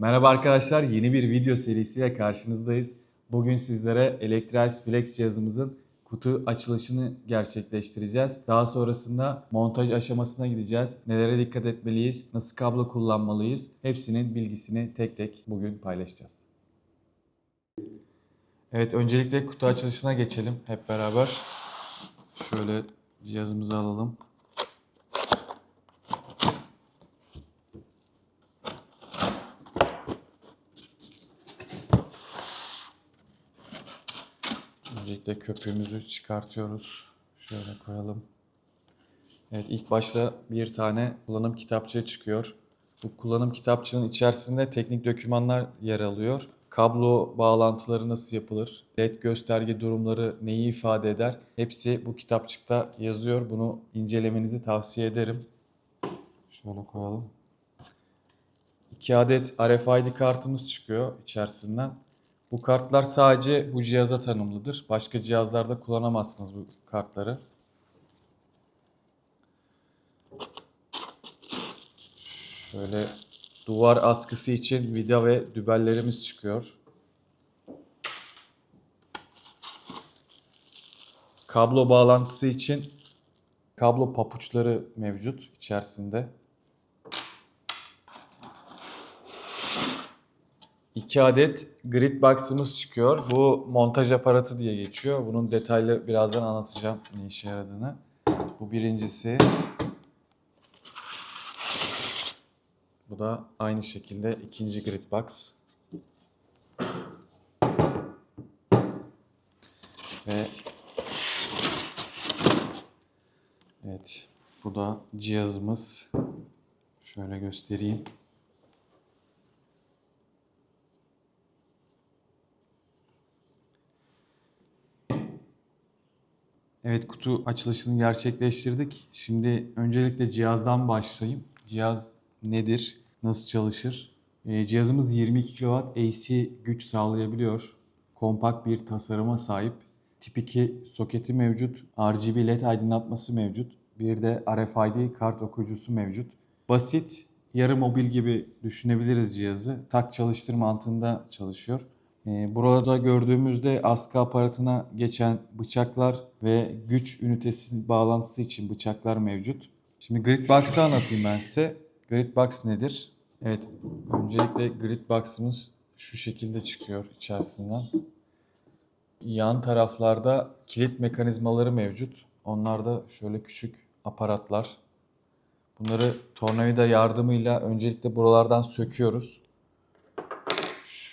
Merhaba arkadaşlar, yeni bir video serisiyle karşınızdayız. Bugün sizlere Electrize Flex cihazımızın kutu açılışını gerçekleştireceğiz. Daha sonrasında montaj aşamasına gideceğiz. Nelere dikkat etmeliyiz, nasıl kablo kullanmalıyız hepsinin bilgisini tek tek bugün paylaşacağız. Evet, öncelikle kutu açılışına geçelim hep beraber. Şöyle cihazımızı alalım. Öncelikle köpüğümüzü çıkartıyoruz. Şöyle koyalım. Evet ilk başta bir tane kullanım kitapçığı çıkıyor. Bu kullanım kitapçığının içerisinde teknik dokümanlar yer alıyor. Kablo bağlantıları nasıl yapılır? LED gösterge durumları neyi ifade eder? Hepsi bu kitapçıkta yazıyor. Bunu incelemenizi tavsiye ederim. Şöyle koyalım. 2 adet RFID kartımız çıkıyor içerisinden. Bu kartlar sadece bu cihaza tanımlıdır. Başka cihazlarda kullanamazsınız bu kartları. Şöyle duvar askısı için vida ve dübellerimiz çıkıyor. Kablo bağlantısı için kablo papuçları mevcut içerisinde. 2 adet grid box'ımız çıkıyor. Bu montaj aparatı diye geçiyor. Bunun detaylı birazdan anlatacağım ne işe yaradığını. Bu birincisi. Bu da aynı şekilde ikinci grid box. Ve Evet, bu da cihazımız. Şöyle göstereyim. Evet kutu açılışını gerçekleştirdik. Şimdi öncelikle cihazdan başlayayım. Cihaz nedir? Nasıl çalışır? Ee, cihazımız 22 kW AC güç sağlayabiliyor. Kompakt bir tasarıma sahip. Tip 2 soketi mevcut. RGB LED aydınlatması mevcut. Bir de RFID kart okuyucusu mevcut. Basit, yarı mobil gibi düşünebiliriz cihazı. Tak çalıştır mantığında çalışıyor. Ee, Burada gördüğümüzde askı aparatına geçen bıçaklar ve güç ünitesi bağlantısı için bıçaklar mevcut. Şimdi grid box'ı anlatayım ben size. Grid box nedir? Evet, öncelikle grid box'ımız şu şekilde çıkıyor içerisinden. Yan taraflarda kilit mekanizmaları mevcut. Onlar da şöyle küçük aparatlar. Bunları tornavida yardımıyla öncelikle buralardan söküyoruz.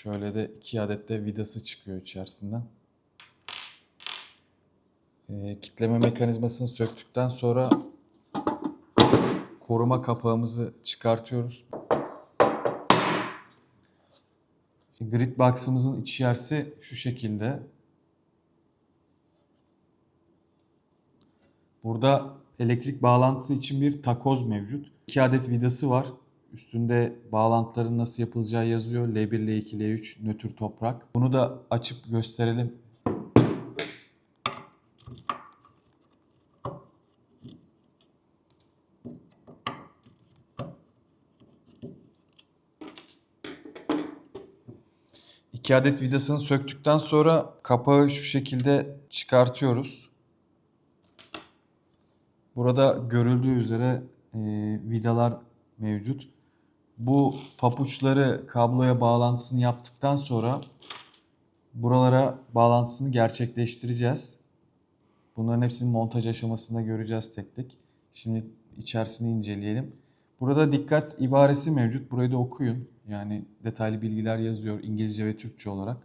Şöyle de iki adet de vidası çıkıyor içerisinden. Ee, kitleme mekanizmasını söktükten sonra koruma kapağımızı çıkartıyoruz. Grid box'ımızın içerisi şu şekilde. Burada elektrik bağlantısı için bir takoz mevcut. 2 adet vidası var. Üstünde bağlantıların nasıl yapılacağı yazıyor. L1, L2, L3 nötr toprak. Bunu da açıp gösterelim. İki adet vidasını söktükten sonra kapağı şu şekilde çıkartıyoruz. Burada görüldüğü üzere e, vidalar mevcut. Bu papuçları kabloya bağlantısını yaptıktan sonra buralara bağlantısını gerçekleştireceğiz. Bunların hepsini montaj aşamasında göreceğiz tek tek. Şimdi içerisini inceleyelim. Burada dikkat ibaresi mevcut. Burayı da okuyun. Yani detaylı bilgiler yazıyor İngilizce ve Türkçe olarak.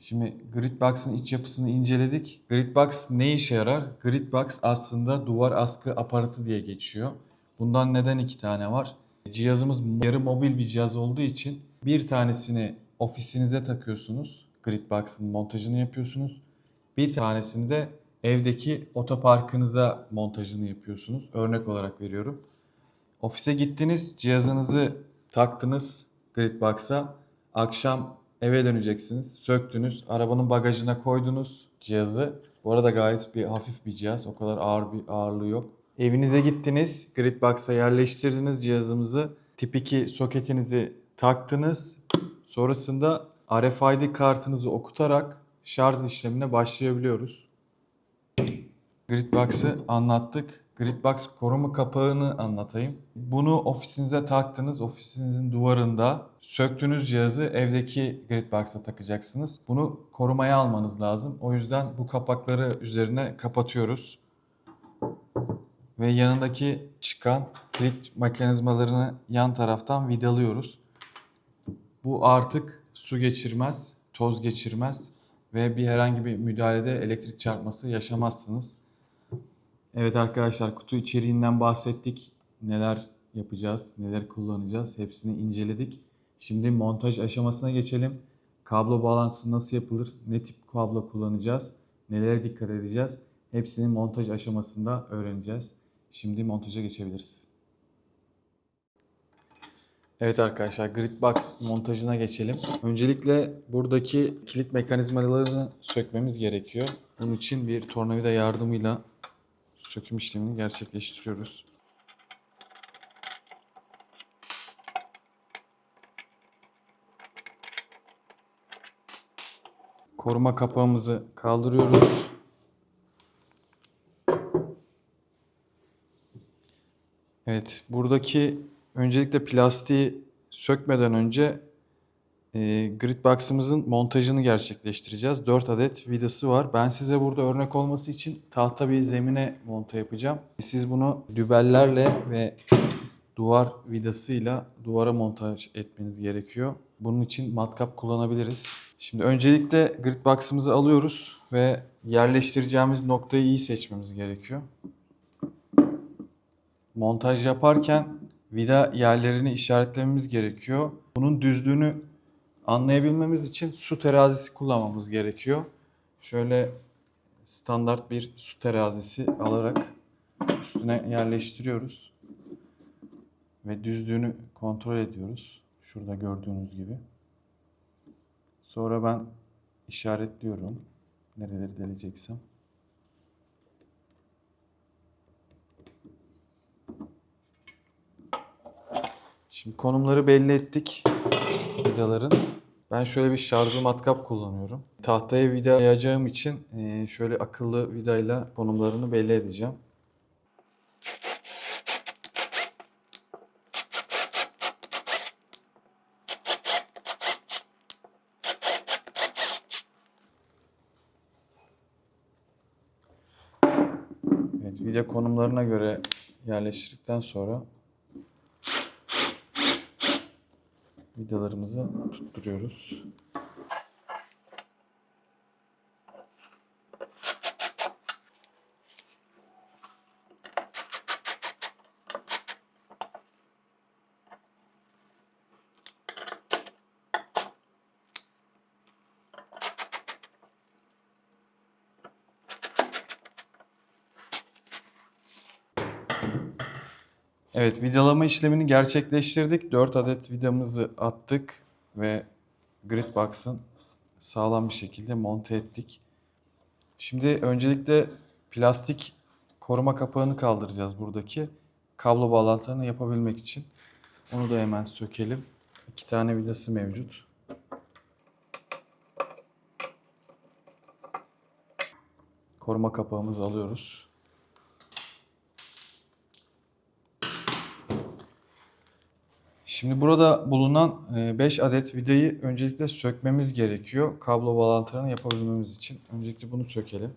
Şimdi Gridbox'ın iç yapısını inceledik. Gridbox ne işe yarar? Gridbox aslında duvar askı aparatı diye geçiyor. Bundan neden iki tane var? Cihazımız yarı mobil bir cihaz olduğu için bir tanesini ofisinize takıyorsunuz. Gridbox'ın montajını yapıyorsunuz. Bir tanesini de evdeki otoparkınıza montajını yapıyorsunuz. Örnek olarak veriyorum. Ofise gittiniz, cihazınızı taktınız Gridbox'a. Akşam eve döneceksiniz. Söktünüz, arabanın bagajına koydunuz cihazı. Bu arada gayet bir hafif bir cihaz. O kadar ağır bir ağırlığı yok. Evinize gittiniz, Gridbox'a yerleştirdiniz cihazımızı. Tip 2 soketinizi taktınız. Sonrasında RFID kartınızı okutarak şarj işlemine başlayabiliyoruz. Gridbox'ı anlattık. Gridbox koruma kapağını anlatayım. Bunu ofisinize taktınız. Ofisinizin duvarında söktüğünüz cihazı evdeki Gridbox'a takacaksınız. Bunu korumaya almanız lazım. O yüzden bu kapakları üzerine kapatıyoruz. Ve yanındaki çıkan kilit mekanizmalarını yan taraftan vidalıyoruz. Bu artık su geçirmez, toz geçirmez ve bir herhangi bir müdahalede elektrik çarpması yaşamazsınız. Evet arkadaşlar kutu içeriğinden bahsettik. Neler yapacağız, neler kullanacağız hepsini inceledik. Şimdi montaj aşamasına geçelim. Kablo bağlantısı nasıl yapılır, ne tip kablo kullanacağız, nelere dikkat edeceğiz hepsini montaj aşamasında öğreneceğiz. Şimdi montaja geçebiliriz. Evet arkadaşlar Gridbox montajına geçelim. Öncelikle buradaki kilit mekanizmalarını sökmemiz gerekiyor. Bunun için bir tornavida yardımıyla söküm işlemini gerçekleştiriyoruz. Koruma kapağımızı kaldırıyoruz. Evet, buradaki öncelikle plastiği sökmeden önce e, grid box'ımızın montajını gerçekleştireceğiz. 4 adet vidası var. Ben size burada örnek olması için tahta bir zemine monta yapacağım. Siz bunu dübellerle ve duvar vidasıyla duvara montaj etmeniz gerekiyor. Bunun için matkap kullanabiliriz. Şimdi öncelikle grid box'ımızı alıyoruz ve yerleştireceğimiz noktayı iyi seçmemiz gerekiyor montaj yaparken vida yerlerini işaretlememiz gerekiyor. Bunun düzlüğünü anlayabilmemiz için su terazisi kullanmamız gerekiyor. Şöyle standart bir su terazisi alarak üstüne yerleştiriyoruz. Ve düzlüğünü kontrol ediyoruz. Şurada gördüğünüz gibi. Sonra ben işaretliyorum. Nereleri deleceksem. Şimdi konumları belli ettik vidaların. Ben şöyle bir şarjlı matkap kullanıyorum. Tahtaya vidayacağım için e, şöyle akıllı vidayla konumlarını belli edeceğim. Evet, vida konumlarına göre yerleştirdikten sonra vidalarımızı tutturuyoruz. Evet vidalama işlemini gerçekleştirdik. 4 adet vidamızı attık ve Gridbox'ın sağlam bir şekilde monte ettik. Şimdi öncelikle plastik koruma kapağını kaldıracağız buradaki. Kablo bağlantılarını yapabilmek için. Onu da hemen sökelim. İki tane vidası mevcut. Koruma kapağımızı alıyoruz. Şimdi burada bulunan 5 adet vidayı öncelikle sökmemiz gerekiyor. Kablo bağlantılarını yapabilmemiz için. Öncelikle bunu sökelim.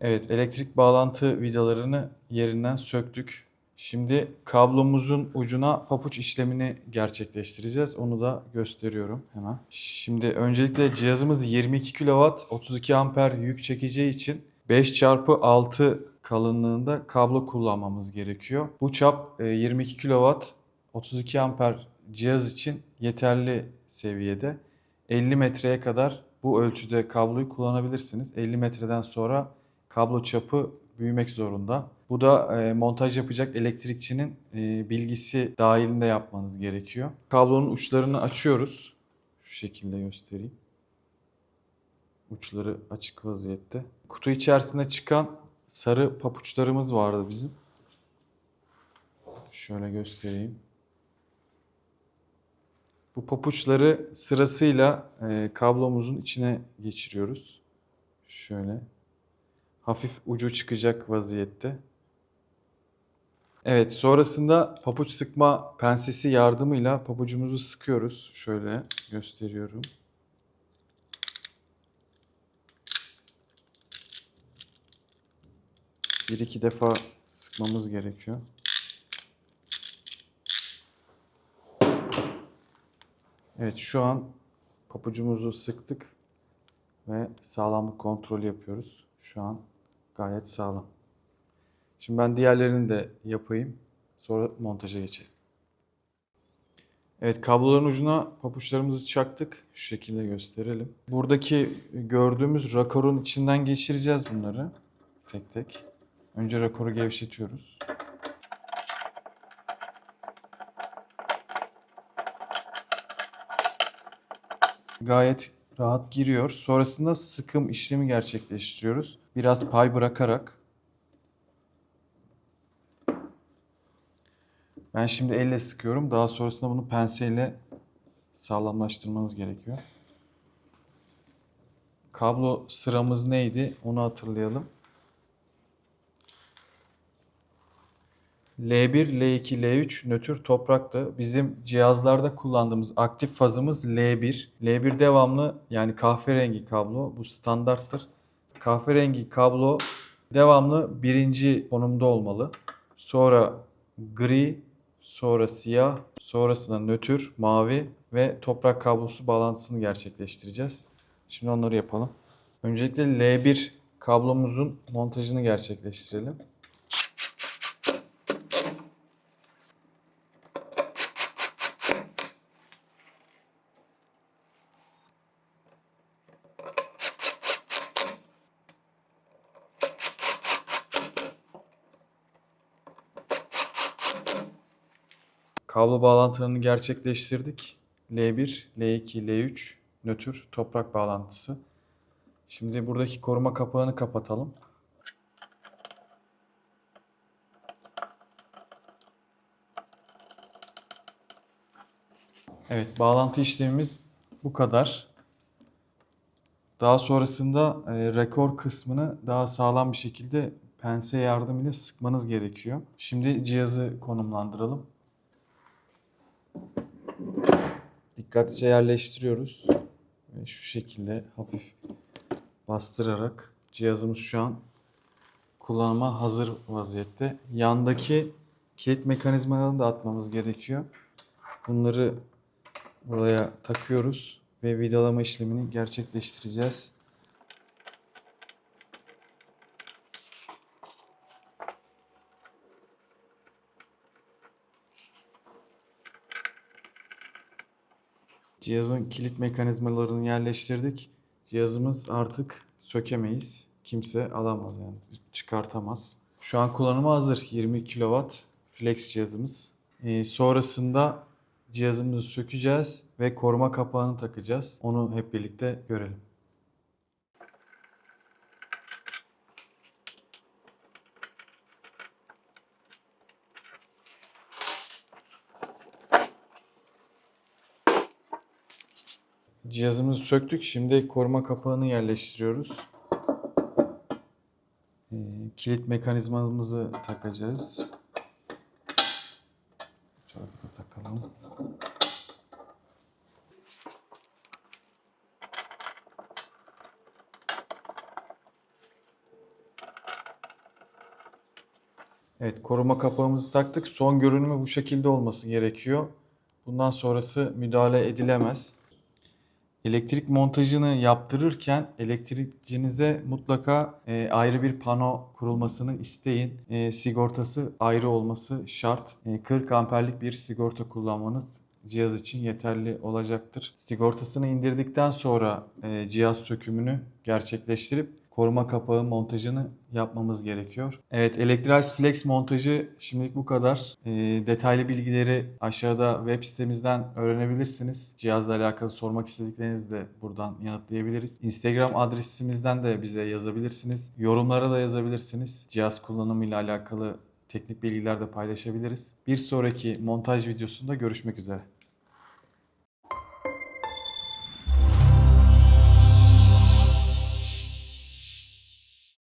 Evet, elektrik bağlantı vidalarını yerinden söktük. Şimdi kablomuzun ucuna papuç işlemini gerçekleştireceğiz. Onu da gösteriyorum hemen. Şimdi öncelikle cihazımız 22 kW 32 amper yük çekeceği için 5 çarpı 6 kalınlığında kablo kullanmamız gerekiyor. Bu çap e, 22 kW 32 amper cihaz için yeterli seviyede. 50 metreye kadar bu ölçüde kabloyu kullanabilirsiniz. 50 metreden sonra kablo çapı büyümek zorunda. Bu da e, montaj yapacak elektrikçinin e, bilgisi dahilinde yapmanız gerekiyor. Kablonun uçlarını açıyoruz. Şu şekilde göstereyim. Uçları açık vaziyette. Kutu içerisinde çıkan sarı papuçlarımız vardı bizim. Şöyle göstereyim. Bu papuçları sırasıyla e, kablomuzun içine geçiriyoruz. Şöyle. Hafif ucu çıkacak vaziyette. Evet, sonrasında papuç sıkma pensesi yardımıyla pabucumuzu sıkıyoruz. Şöyle gösteriyorum. Bir iki defa sıkmamız gerekiyor. Evet, şu an papucumuzu sıktık ve sağlamlık kontrolü yapıyoruz. Şu an gayet sağlam. Şimdi ben diğerlerini de yapayım. Sonra montaja geçelim. Evet kabloların ucuna papuçlarımızı çaktık. Şu şekilde gösterelim. Buradaki gördüğümüz rakorun içinden geçireceğiz bunları. Tek tek. Önce rakoru gevşetiyoruz. Gayet rahat giriyor. Sonrasında sıkım işlemi gerçekleştiriyoruz. Biraz pay bırakarak Ben şimdi elle sıkıyorum. Daha sonrasında bunu penseyle sağlamlaştırmanız gerekiyor. Kablo sıramız neydi? Onu hatırlayalım. L1, L2, L3 nötr topraktı. Bizim cihazlarda kullandığımız aktif fazımız L1. L1 devamlı yani kahverengi kablo. Bu standarttır. Kahverengi kablo devamlı birinci konumda olmalı. Sonra gri, sonra siyah, sonrasında nötr, mavi ve toprak kablosu bağlantısını gerçekleştireceğiz. Şimdi onları yapalım. Öncelikle L1 kablomuzun montajını gerçekleştirelim. Kablo bağlantılarını gerçekleştirdik. L1, L2, L3 nötr toprak bağlantısı. Şimdi buradaki koruma kapağını kapatalım. Evet, bağlantı işlemimiz bu kadar. Daha sonrasında e, rekor kısmını daha sağlam bir şekilde pense yardımıyla sıkmanız gerekiyor. Şimdi cihazı konumlandıralım. Dikkatlice yerleştiriyoruz. Ve şu şekilde hafif bastırarak cihazımız şu an kullanıma hazır vaziyette. Yandaki kilit mekanizmalarını da atmamız gerekiyor. Bunları buraya takıyoruz ve vidalama işlemini gerçekleştireceğiz. Cihazın kilit mekanizmalarını yerleştirdik. Cihazımız artık sökemeyiz. Kimse alamaz yani çıkartamaz. Şu an kullanıma hazır 20 kW flex cihazımız. Ee, sonrasında cihazımızı sökeceğiz ve koruma kapağını takacağız. Onu hep birlikte görelim. Cihazımızı söktük. Şimdi koruma kapağını yerleştiriyoruz. Ee, kilit mekanizmamızı takacağız. Tarafı da takalım. Evet koruma kapağımızı taktık. Son görünümü bu şekilde olması gerekiyor. Bundan sonrası müdahale edilemez. Elektrik montajını yaptırırken elektrikçinize mutlaka e, ayrı bir pano kurulmasını isteyin. E, sigortası ayrı olması şart. E, 40 amperlik bir sigorta kullanmanız cihaz için yeterli olacaktır. Sigortasını indirdikten sonra e, cihaz sökümünü gerçekleştirip koruma kapağı montajını yapmamız gerekiyor. Evet Electrize Flex montajı şimdilik bu kadar. Ee, detaylı bilgileri aşağıda web sitemizden öğrenebilirsiniz. Cihazla alakalı sormak istediklerinizi de buradan yanıtlayabiliriz. Instagram adresimizden de bize yazabilirsiniz. Yorumlara da yazabilirsiniz. Cihaz kullanımıyla alakalı teknik bilgiler de paylaşabiliriz. Bir sonraki montaj videosunda görüşmek üzere.